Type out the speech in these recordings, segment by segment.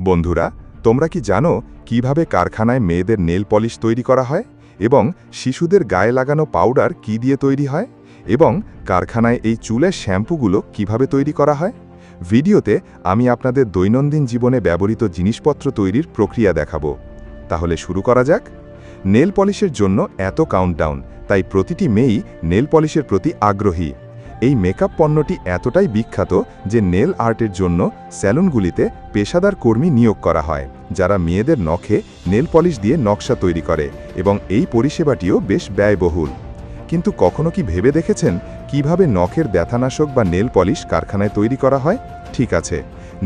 বন্ধুরা, তোমরা কি জানো কীভাবে কারখানায় মেয়েদের নেল পলিশ তৈরি করা হয় এবং শিশুদের গায়ে লাগানো পাউডার কি দিয়ে তৈরি হয় এবং কারখানায় এই চুলের শ্যাম্পুগুলো কীভাবে তৈরি করা হয়? ভিডিওতে আমি আপনাদের দৈনন্দিন জীবনে ব্যবহৃত জিনিসপত্র তৈরির প্রক্রিয়া দেখাবো। তাহলে শুরু করা যাক। নেল পলিশের জন্য এত কাউন্টডাউন তাই প্রতিটি মেয়েই নেল পলিশের প্রতি আগ্রহী। এই মেকআপ পণ্যটি এতটাই বিখ্যাত যে নেল আর্টের জন্য স্যালুনগুলিতে পেশাদার কর্মী নিয়োগ করা হয়, যারা মেয়েদের নখে নেল পলিশ দিয়ে নকশা তৈরি করে এবং এই পরিষেবাটিও বেশ ব্যয়বহুল। কিন্তু কখনো কি ভেবে দেখেছেন কীভাবে নখের ব্যথানাশক বা নেল পলিশ কারখানায় তৈরি করা হয়? ঠিক আছে,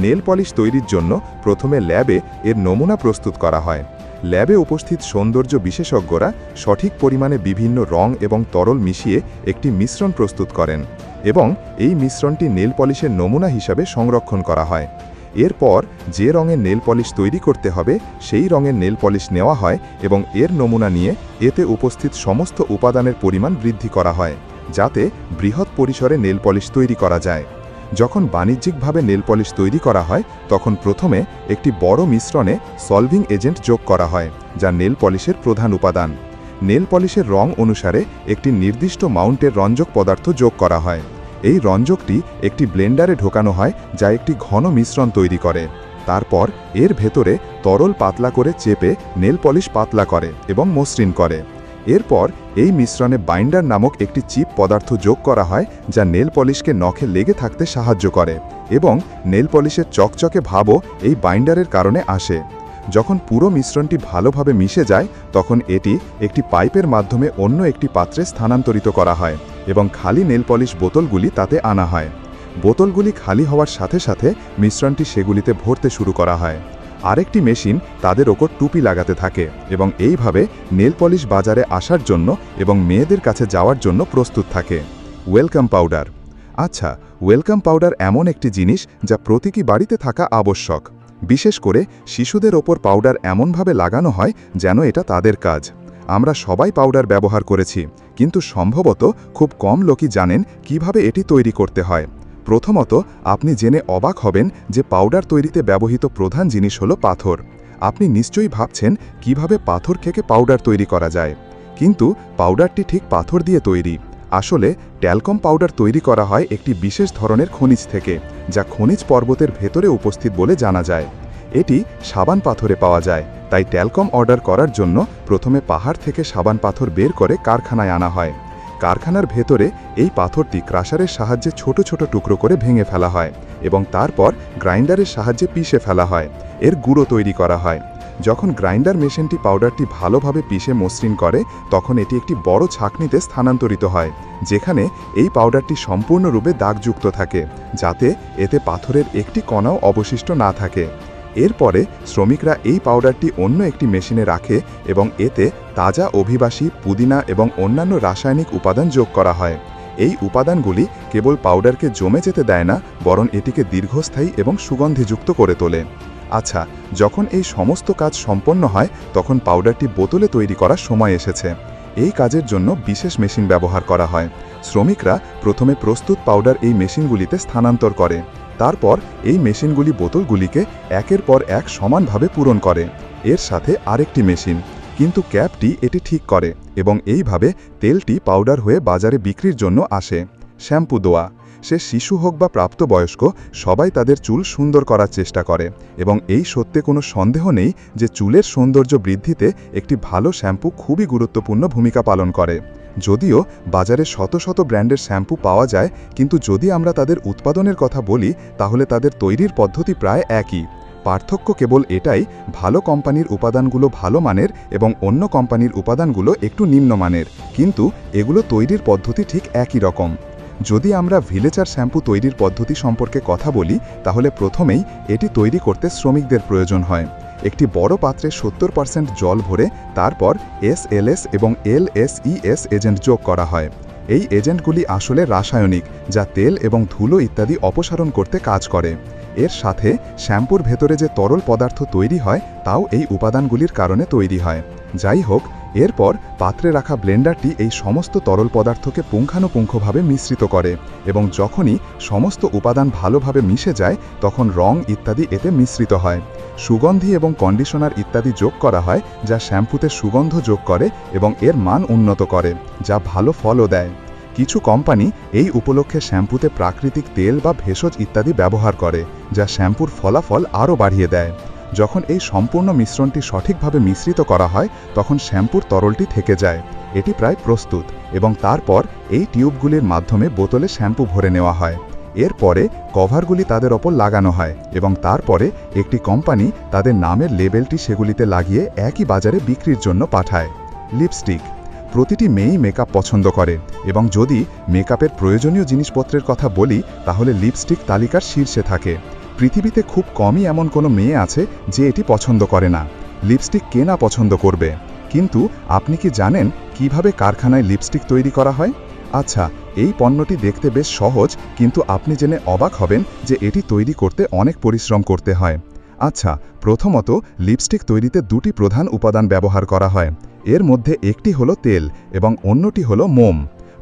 নেল পলিশ তৈরির জন্য প্রথমে ল্যাবে এর নমুনা প্রস্তুত করা হয়। ল্যাবে উপস্থিত সৌন্দর্য বিশেষজ্ঞরা সঠিক পরিমাণে বিভিন্ন রং এবং তরল মিশিয়ে একটি মিশ্রণ প্রস্তুত করেন এবং এই মিশ্রণটি নেল পলিশের নমুনা হিসাবে সংরক্ষণ করা হয়। এরপর যে রঙের নেল পলিশ তৈরি করতে হবে, সেই রঙের নেল পলিশ নেওয়া হয় এবং এর নমুনা নিয়ে এতে উপস্থিত সমস্ত উপাদানের পরিমাণ বৃদ্ধি করা হয়, যাতে বৃহৎ পরিসরে নেল পলিশ তৈরি করা যায়। যখন বাণিজ্যিকভাবে নেল পলিশ তৈরি করা হয়, তখন প্রথমে একটি বড় মিশ্রণে সলভিং এজেন্ট যোগ করা হয়, যা নেল পলিশের প্রধান উপাদান। নেল পলিশের রং অনুসারে একটি নির্দিষ্ট মাউন্টের রঞ্জক পদার্থ যোগ করা হয়। এই রঞ্জকটি একটি ব্লেন্ডারে ঢোকানো হয়, যা একটি ঘন মিশ্রণ তৈরি করে। তারপর এর ভেতরে তরল পাতলা করে চেপে নেল পলিশ পাতলা করে এবং মসৃণ করে। এরপর এই মিশ্রণে বাইন্ডার নামক একটি চিপ পদার্থ যোগ করা হয়, যা নেল পলিশকে নখে লেগে থাকতে সাহায্য করে এবং নেল পলিশের চকচকে ভাবও এই বাইন্ডারের কারণে আসে। যখন পুরো মিশ্রণটি ভালোভাবে মিশে যায়, তখন এটি একটি পাইপের মাধ্যমে অন্য একটি পাত্রে স্থানান্তরিত করা হয় এবং খালি নেল পলিশ বোতলগুলি তাতে আনা হয়। বোতলগুলি খালি হওয়ার সাথে সাথে মিশ্রণটি সেগুলিতে ভরতে শুরু করা হয়। আরেকটি মেশিন তাদের ওপর টুপি লাগাতে থাকে এবং এইভাবে নেল পলিশ বাজারে আসার জন্য এবং মেয়েদের কাছে যাওয়ার জন্য প্রস্তুত থাকে। Welcome powder. আচ্ছা ওয়েলকাম পাউডার এমন একটি জিনিস যা প্রতীকী বাড়িতে থাকা আবশ্যক। বিশেষ করে শিশুদের ওপর পাউডার এমনভাবে লাগানো হয় যেন এটা তাদের কাজ। আমরা সবাই পাউডার ব্যবহার করেছি, কিন্তু সম্ভবত খুব কম লোকই জানেন কীভাবে এটি তৈরি করতে হয়। প্রথমত, আপনি জেনে অবাক হবেন যে পাউডার তৈরিতে ব্যবহৃত প্রধান জিনিস হলো পাথর। আপনি নিশ্চয়ই ভাবছেন কীভাবে পাথর থেকে পাউডার তৈরি করা যায়। কিন্তু পাউডারটি ঠিক পাথর দিয়ে তৈরি। আসলে, ট্যালকম পাউডার তৈরি করা হয় একটি বিশেষ ধরনের খনিজ থেকে, যা খনিজ পর্বতের ভেতরে উপস্থিত বলে জানা যায়। এটি সাবান পাথরে পাওয়া যায়, তাই ট্যালকম অর্ডার করার জন্য প্রথমে পাহাড় থেকে সাবান পাথর বের করে কারখানায় আনা হয়। কারখানার ভেতরে এই পাথরটি ক্রাশারের সাহায্যে ছোট ছোট টুকরো করে ভেঙে ফেলা হয় এবং তারপর গ্রাইন্ডারের সাহায্যে পিষে ফেলা হয়। এর গুঁড়ো তৈরি করা হয়। যখন গ্রাইন্ডার মেশিনটি পাউডারটি ভালোভাবে পিষে মসৃণ করে, তখন এটি একটি বড় ছাকনিতে স্থানান্তরিত হয়, যেখানে এই পাউডারটি সম্পূর্ণরূপে দাগযুক্ত থাকে, যাতে এতে পাথরের একটি কণাও অবশিষ্ট না থাকে। এরপরে শ্রমিকরা এই পাউডারটি অন্য একটি মেশিনে রাখে এবং এতে তাজা অভিবাসী, পুদিনা এবং অন্যান্য রাসায়নিক উপাদান যোগ করা হয়। এই উপাদানগুলি কেবল পাউডারকে জমে যেতে দেয় না, বরং এটিকে দীর্ঘস্থায়ী এবং সুগন্ধিযুক্ত করে তোলে। আচ্ছা যখন এই সমস্ত কাজ সম্পন্ন হয়, তখন পাউডারটি বোতলে তৈরি করার সময় এসেছে। এই কাজের জন্য বিশেষ মেশিন ব্যবহার করা হয়। শ্রমিকরা প্রথমে প্রস্তুত পাউডার এই মেশিনগুলিতে স্থানান্তর করে। তারপর এই মেশিনগুলি বোতলগুলিকে একের পর এক সমানভাবে পূরণ করে। এর সাথে আরেকটি মেশিন, কিন্তু ক্যাপটি এটি ঠিক করে এবং এইভাবে তেলটি পাউডার হয়ে বাজারে বিক্রির জন্য আসে। শ্যাম্পু দোয়া, সে শিশু হোক বা প্রাপ্তবয়স্ক, সবাই তাদের চুল সুন্দর করার চেষ্টা করে এবং এই সত্যে কোনো সন্দেহ নেই যে চুলের সৌন্দর্য বৃদ্ধিতে একটি ভালো শ্যাম্পু খুবই গুরুত্বপূর্ণ ভূমিকা পালন করে। যদিও বাজারে শত শত ব্র্যান্ডের শ্যাম্পু পাওয়া যায়, কিন্তু যদি আমরা তাদের উৎপাদনের কথা বলি, তাহলে তাদের তৈরির পদ্ধতি প্রায় একই। পার্থক্য কেবল এটাই, ভালো কোম্পানির উপাদানগুলো ভালো মানের এবং অন্য কোম্পানির উপাদানগুলো একটু নিম্নমানের কিন্তু এগুলো তৈরির পদ্ধতি ঠিক একই রকম। যদি আমরা ভিলেচার শ্যাম্পু তৈরির পদ্ধতি সম্পর্কে কথা বলি, তাহলে প্রথমেই এটি তৈরি করতে শ্রমিকদের প্রয়োজন হয়। একটি বড় পাত্রে সত্তর পার্সেন্ট জল ভরে তারপর এসএলএস এবং এলএসইএস এজেন্ট যোগ করা হয়। এই এজেন্টগুলি আসলে রাসায়নিক, যা তেল এবং ধুলো ইত্যাদি অপসারণ করতে কাজ করে। এর সাথে শ্যাম্পুর ভেতরে যে তরল পদার্থ তৈরি হয়, তাও এই উপাদানগুলির কারণে তৈরি হয়। যাই হোক এরপর পাত্রে রাখা ব্লেন্ডারটি এই সমস্ত তরল পদার্থকে পুঙ্খানুপুঙ্খভাবে মিশ্রিত করে এবং যখনই সমস্ত উপাদান ভালোভাবে মিশে যায়, তখন রং ইত্যাদি এতে মিশ্রিত হয়। সুগন্ধি এবং কন্ডিশনার ইত্যাদি যোগ করা হয়, যা শ্যাম্পুতে সুগন্ধ যোগ করে এবং এর মান উন্নত করে, যা ভালো ফলও দেয়। কিছু কোম্পানি এই উপলক্ষে শ্যাম্পুতে প্রাকৃতিক তেল বা ভেষজ ইত্যাদি ব্যবহার করে, যা শ্যাম্পুর ফলাফল আরও বাড়িয়ে দেয়। যখন এই সম্পূর্ণ মিশ্রণটি সঠিকভাবে মিশ্রিত করা হয়, তখন শ্যাম্পুর তরলটি থেকে যায়। এটি প্রায় প্রস্তুত এবং তারপর এই টিউবগুলির মাধ্যমে বোতলে শ্যাম্পু ভরে নেওয়া হয়। এরপরে কভারগুলি তাদের ওপর লাগানো হয় এবং তারপরে একটি কোম্পানি তাদের নামের লেবেলটি সেগুলিতে লাগিয়ে একই বাজারে বিক্রির জন্য পাঠায়। লিপস্টিক প্রতিটি মেয়েই মেকআপ পছন্দ করে এবং যদি মেকআপের প্রয়োজনীয় জিনিসপত্রের কথা বলি, তাহলে লিপস্টিক তালিকার শীর্ষে থাকে। পৃথিবীতে খুব কমই এমন কোনো মেয়ে আছে যে এটি পছন্দ করে না। লিপস্টিক কে না পছন্দ করবে? কিন্তু আপনি কি জানেন কীভাবে কারখানায় লিপস্টিক তৈরি করা হয়? আচ্ছা এই পণ্যটি দেখতে বেশ সহজ, কিন্তু আপনি জেনে অবাক হবেন যে এটি তৈরি করতে অনেক পরিশ্রম করতে হয়। আচ্ছা প্রথমত লিপস্টিক তৈরিতে দুটি প্রধান উপাদান ব্যবহার করা হয়। এর মধ্যে একটি হলো তেল এবং অন্যটি হলো মোম।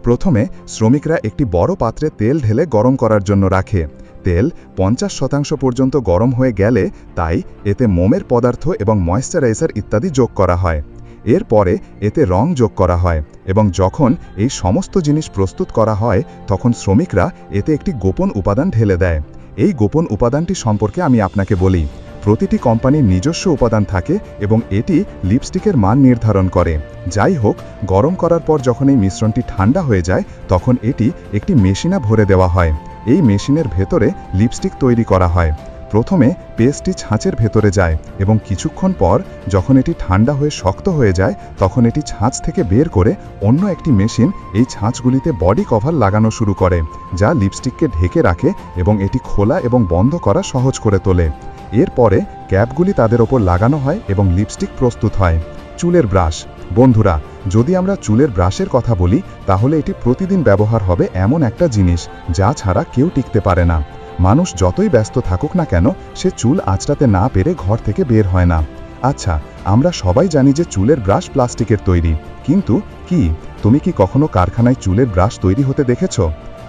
প্রথমে শ্রমিকরা একটি বড় পাত্রে তেল ঢেলে গরম করার জন্য রাখে। তেল পঞ্চাশ শতাংশ পর্যন্ত গরম হয়ে গেলে তাই এতে মোমের পদার্থ এবং ময়েশ্চারাইজার ইত্যাদি যোগ করা হয়। এরপরে এতে রং যোগ করা হয় এবং যখন এই সমস্ত জিনিস প্রস্তুত করা হয়, তখন শ্রমিকরা এতে একটি গোপন উপাদান ঢেলে দেয়। এই গোপন উপাদানটি সম্পর্কে আমি আপনাকে বলি। প্রতিটি কোম্পানির নিজস্ব উপাদান থাকে এবং এটি লিপস্টিকের মান নির্ধারণ করে। যাই হোক, গরম করার পর যখন এই মিশ্রণটি ঠান্ডা হয়ে যায়, তখন এটি একটি মেশিনে ভরে দেওয়া হয়। এই মেশিনের ভেতরে লিপস্টিক তৈরি করা হয়। প্রথমে পেস্টটি ছাঁচের ভেতরে যায় এবং কিছুক্ষণ পর যখন এটি ঠান্ডা হয়ে শক্ত হয়ে যায়, তখন এটি ছাঁচ থেকে বের করে অন্য একটি মেশিন এই ছাঁচগুলিতে বডি কভার লাগানো শুরু করে, যা লিপস্টিককে ঢেকে রাখে এবং এটি খোলা এবং বন্ধ করা সহজ করে তোলে। এরপরে ক্যাপগুলি তাদের ওপর লাগানো হয় এবং লিপস্টিক প্রস্তুত হয়। চুলের ব্রাশ বন্ধুরা, যদি আমরা চুলের ব্রাশের কথা বলি, তাহলে এটি প্রতিদিন ব্যবহার হবে এমন একটা জিনিস, যা ছাড়া কেউ টিকতে পারে না। মানুষ যতই ব্যস্ত থাকুক না কেন, সে চুল আঁচড়াতে না পেরে ঘর থেকে বের হয় না। আচ্ছা আমরা সবাই জানি যে চুলের ব্রাশ প্লাস্টিকের তৈরি। কিন্তু কি, তুমি কি কখনো কারখানায় চুলের ব্রাশ তৈরি হতে দেখেছ?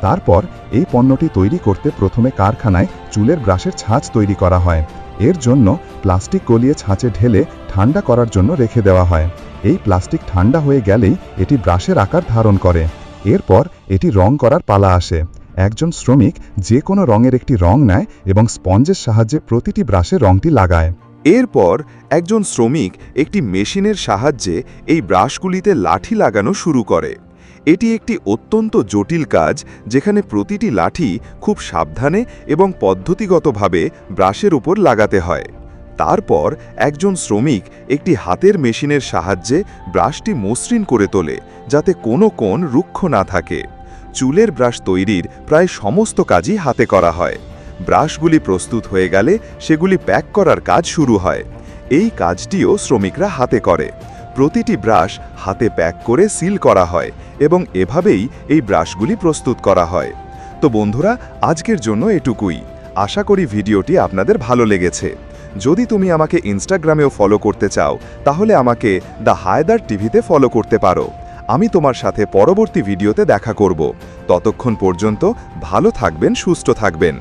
তারপর এই পণ্যটি তৈরি করতে প্রথমে কারখানায় চুলের ব্রাশের ছাঁচ তৈরি করা হয়। এর জন্য প্লাস্টিক গলিয়ে ছাঁচে ঢেলে ঠান্ডা করার জন্য রেখে দেওয়া হয়। এই প্লাস্টিক ঠান্ডা হয়ে গেলেই এটি ব্রাশের আকার ধারণ করে। এরপর এটি রং করার পালা আসে। একজন শ্রমিক যে কোনো রঙের একটি রং নেয় এবং স্পঞ্জের সাহায্যে প্রতিটি ব্রাশে রংটি লাগায়। এরপর একজন শ্রমিক একটি মেশিনের সাহায্যে এই ব্রাশগুলিতে লাঠি লাগানো শুরু করে। এটি একটি অত্যন্ত জটিল কাজ, যেখানে প্রতিটি লাঠি খুব সাবধানে এবং পদ্ধতিগতভাবে ব্রাশের উপর লাগাতে হয়। তারপর একজন শ্রমিক একটি হাতের মেশিনের সাহায্যে ব্রাশটি মসৃণ করে তোলে, যাতে কোনো কোণ রুক্ষ না থাকে। চুলের ব্রাশ তৈরির প্রায় সমস্ত কাজই হাতে করা হয়। ব্রাশগুলি প্রস্তুত হয়ে গেলে সেগুলি প্যাক করার কাজ শুরু হয়। এই কাজটিও শ্রমিকরা হাতে করে। প্রতিটি ব্রাশ হাতে প্যাক করে সিল করা হয় এবং এভাবেই এই ব্রাশগুলি প্রস্তুত করা হয়। তো বন্ধুরা, আজকের জন্য এটুকুই। আশা করি ভিডিওটি আপনাদের ভালো লেগেছে। যদি তুমি আমাকে ইনস্টাগ্রামেও ফলো করতে চাও, তাহলে আমাকে দ্য হায়দার টিভিতে ফলো করতে পারো। আমি তোমার সাথে পরবর্তী ভিডিওতে দেখা করব। ততক্ষণ পর্যন্ত ভালো থাকবেন, সুস্থ থাকবেন।